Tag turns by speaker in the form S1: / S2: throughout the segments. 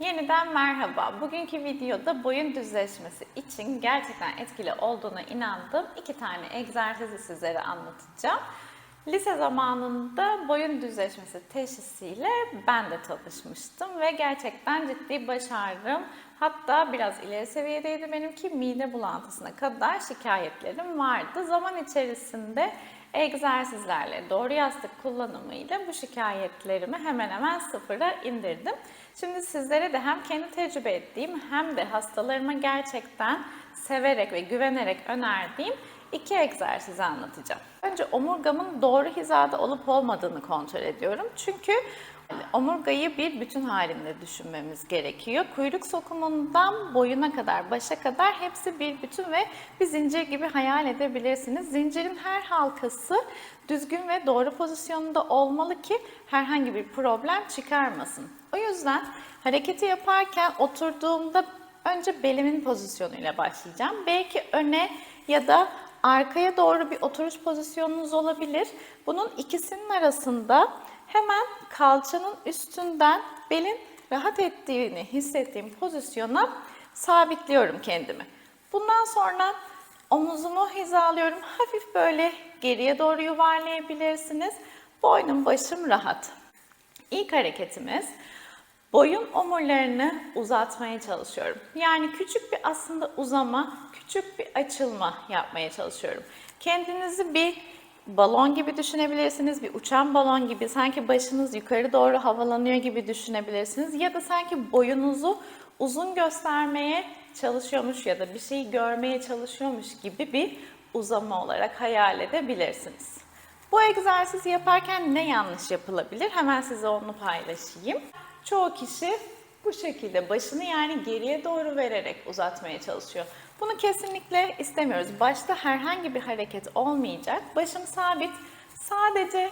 S1: Yeniden merhaba. Bugünkü videoda boyun düzleşmesi için gerçekten etkili olduğuna inandığım iki tane egzersizi sizlere anlatacağım. Lise zamanında boyun düzleşmesi teşhisiyle ben de tanışmıştım ve gerçekten ciddi baş ağrım hatta biraz ileri seviyedeydi benimki mide bulantısına kadar şikayetlerim vardı. Zaman içerisinde egzersizlerle, doğru yastık kullanımıyla bu şikayetlerimi hemen hemen sıfıra indirdim. Şimdi sizlere de hem kendi tecrübe ettiğim hem de hastalarıma gerçekten severek ve güvenerek önerdiğim iki egzersizi anlatacağım. Önce omurgamın doğru hizada olup olmadığını kontrol ediyorum. Çünkü omurgayı bir bütün halinde düşünmemiz gerekiyor. Kuyruk sokumundan boyuna kadar, başa kadar hepsi bir bütün ve bir zincir gibi hayal edebilirsiniz. Zincirin her halkası düzgün ve doğru pozisyonda olmalı ki herhangi bir problem çıkarmasın. O yüzden hareketi yaparken oturduğumda önce belimin pozisyonuyla başlayacağım. Belki öne ya da arkaya doğru bir oturuş pozisyonunuz olabilir. Bunun ikisinin arasında hemen kalçanın üstünden belin rahat ettiğini hissettiğim pozisyona sabitliyorum kendimi. Bundan sonra omuzumu hizalıyorum. Hafif böyle geriye doğru yuvarlayabilirsiniz. Boynum başım rahat. İlk hareketimiz boyun omurlarını uzatmaya çalışıyorum. Yani küçük bir aslında uzama, küçük bir açılma yapmaya çalışıyorum. Kendinizi bir balon gibi düşünebilirsiniz, bir uçan balon gibi, sanki başınız yukarı doğru havalanıyor gibi düşünebilirsiniz. Ya da sanki boyunuzu uzun göstermeye çalışıyormuş ya da bir şeyi görmeye çalışıyormuş gibi bir uzama olarak hayal edebilirsiniz. Bu egzersizi yaparken ne yanlış yapılabilir? Hemen size onu paylaşayım. Çoğu kişi bu şekilde başını yani geriye doğru vererek uzatmaya çalışıyor. Bunu kesinlikle istemiyoruz. Başta herhangi bir hareket olmayacak. Başım sabit. Sadece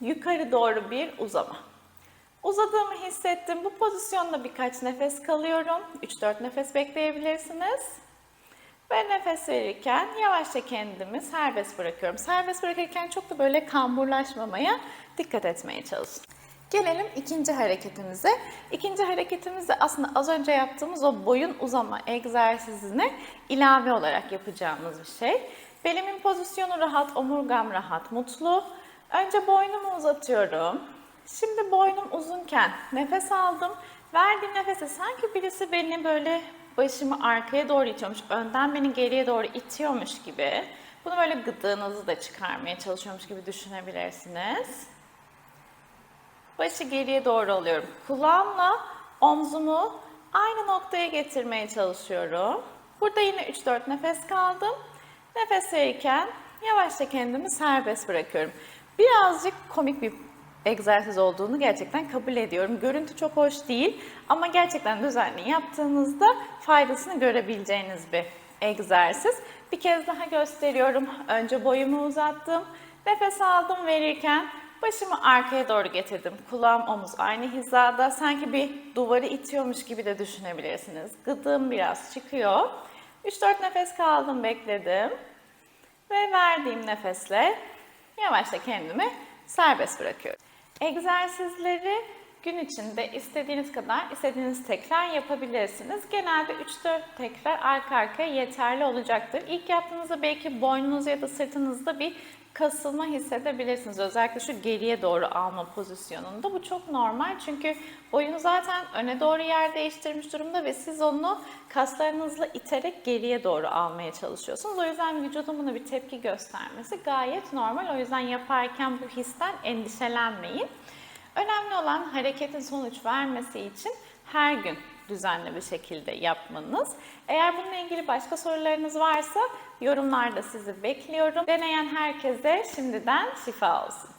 S1: yukarı doğru bir uzama. Uzadığımı hissettim. Bu pozisyonda birkaç nefes kalıyorum. 3-4 nefes bekleyebilirsiniz. Ve nefes verirken yavaşça kendimi serbest bırakıyorum. Serbest bırakırken çok da böyle kamburlaşmamaya dikkat etmeye çalışın. Gelelim ikinci hareketimize. İkinci hareketimiz aslında az önce yaptığımız o boyun uzama egzersizine ilave olarak yapacağımız bir şey. Belimin pozisyonu rahat, omurgam rahat, mutlu. Önce boynumu uzatıyorum. Şimdi boynum uzunken nefes aldım. Verdiğim nefese sanki birisi beni böyle başımı arkaya doğru itiyormuş, önden beni geriye doğru itiyormuş gibi. Bunu böyle gıdığınızı da çıkarmaya çalışıyormuş gibi düşünebilirsiniz. Başı geriye doğru alıyorum. Kulağımla omzumu aynı noktaya getirmeye çalışıyorum. Burada yine 3-4 nefes kaldım. Nefes verirken yavaşça kendimi serbest bırakıyorum. Birazcık komik bir egzersiz olduğunu gerçekten kabul ediyorum. Görüntü çok hoş değil ama gerçekten düzenli yaptığınızda faydasını görebileceğiniz bir egzersiz. Bir kez daha gösteriyorum. Önce boyumu uzattım. Nefes aldım verirken Başımı arkaya doğru getirdim. Kulağım omuz aynı hizada. Sanki bir duvarı itiyormuş gibi de düşünebilirsiniz. Gıdığım biraz çıkıyor. 3-4 nefes kaldım, bekledim. Ve verdiğim nefesle yavaşça kendimi serbest bırakıyorum. Egzersizleri gün içinde istediğiniz kadar istediğiniz tekrar yapabilirsiniz. Genelde 3-4 tekrar arka arkaya yeterli olacaktır. İlk yaptığınızda belki boynunuz ya da sırtınızda bir kasılma hissedebilirsiniz. Özellikle şu geriye doğru alma pozisyonunda. Bu çok normal çünkü boyun zaten öne doğru yer değiştirmiş durumda ve siz onu kaslarınızla iterek geriye doğru almaya çalışıyorsunuz. O yüzden vücudun buna bir tepki göstermesi gayet normal. O yüzden yaparken bu histen endişelenmeyin. Önemli olan hareketin sonuç vermesi için her gün düzenli bir şekilde yapmanız. Eğer bununla ilgili başka sorularınız varsa yorumlarda sizi bekliyorum. Deneyen herkese şimdiden şifa olsun.